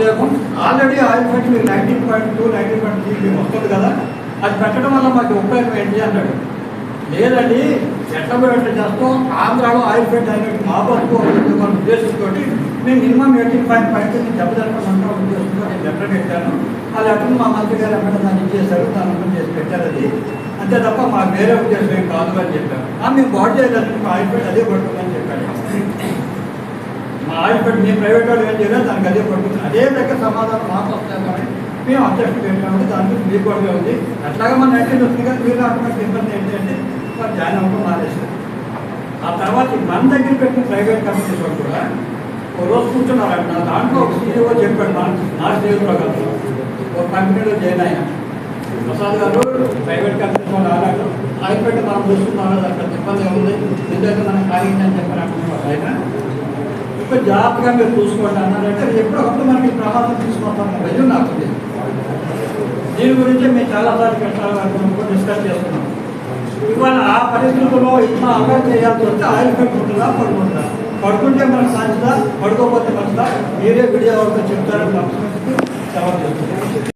ఉపయోగం already oil fight మీరు nineteen point two nineteen point three మీకు వస్తుంది కదా అది పెట్టడం వల్ల మాకు ఉపయోగం ఏంటి అన్నాడు. లేదండి ఎట్లా ఎట్లా చేస్తాం? ఆంధ్రాలో ఆయిల్ ఫైట్ అయినట్టు మా మన ఉద్దేశంతో నేను మినిమం ఎయిటీన్ పాయింట్ ఫైవ్ నేను దెబ్బతింటామంటాం ఉద్దేశంతో నేను లెటర్ పెట్టాను. ఆ లెటర్ మా మంత్రి గారు ఎక్కడ దాన్ని ఇచ్చేశారు దాని అర్థం చేసి పెట్టారు అది. అంతే తప్ప మా వేరే ఉద్దేశం ఏం కాదు అని చెప్పారు. ఆ మేము బాడీ చేయలేదు ఆయిల్ ఫైట్ అదే పడుతుందని చెప్పాను మా నేను మేము ప్రైవేట్ వాళ్ళు ఏం చేయలేదు దానికి అదే పడుతుంది అదే దగ్గర సమాధానం మాకు వస్తాయి కానీ మేము అబ్జెక్షన్ పెట్టాము దాని గురించి మీకు కూడా ఉంది. అట్లాగే మన నైన్టీన్ వస్తుంది కానీ మీరు అటువంటి ఇబ్బంది ఏంటంటే వాళ్ళు జాయిన్ అవ్వడం మానేశారు. ఆ తర్వాత మన దగ్గర పెట్టిన ప్రైవేట్ కంపెనీస్ వాళ్ళు కూడా ఒక రోజు కూర్చున్నారంట. దాంట్లో ఒక సీఈఓ చెప్పాడు మన నా స్నేహితులు కదా ఒక కంపెనీలో జాయిన్ అయ్యా ప్రసాద్ గారు ప్రైవేట్ కంపెనీ వాళ్ళు ఆడారు. ఆయన పెట్టి మనం చూస్తున్నాం అక్కడ ఇబ్బంది ఉంది. ఎందుకంటే మనం ఖాళీ అని చెప్పారు ఆయన ఇప్పుడు జాగ్రత్తగా మీరు చూసుకోండి అన్నారంటే ఎప్పుడో ఒకటి మనకి ప్రమాదం తీసుకుంటాం భయం నాకు దీని గురించి మేము చాలాసార్లు పెట్టాలి డిస్కస్ చేస్తున్నాం. ఇవాళ ఆ పరిస్థితుల్లో ఇట్లా అమలు చేయాల్సి వస్తే ఆయిల్ పెట్టుకుంటుందా పడుకుంటుందా? పడుకుంటే మనకు సాధ్యత పడుకోకపోతే మంచిదా? మీరే వీడియో వరకు చెప్తారని సెలవు చేస్తున్నాం.